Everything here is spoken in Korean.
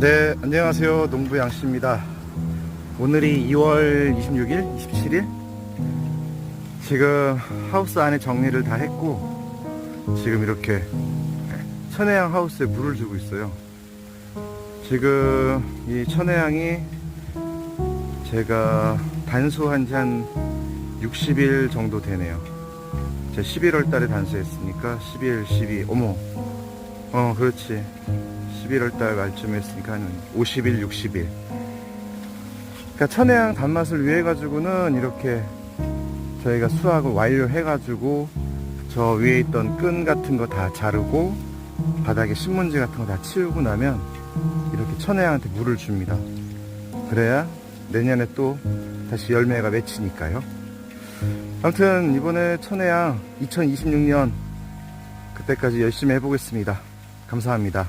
네, 안녕하세요. 농부 양씨입니다. 오늘이 2월 26일, 27일. 지금 하우스 안에 정리를 다 했고, 지금 이렇게 천혜향 하우스에 물을 주고 있어요. 지금 이 천혜향이 제가 단수한 지 한 60일 정도 되네요. 제가 11월 달에 단수했으니까 11, 12, 어머. 어, 그렇지. 11월 달 말쯤에 했으니까 한 50일, 60일. 그러니까 천혜향 단맛을 위해 가지고는 이렇게 저희가 수확을 완료해 가지고 저 위에 있던 끈 같은 거 다 자르고 바닥에 신문지 같은 거 다 치우고 나면 이렇게 천혜향한테 물을 줍니다. 그래야 내년에 또 다시 열매가 맺히니까요. 아무튼 이번에 천혜향 2026년 그때까지 열심히 해보겠습니다. 감사합니다.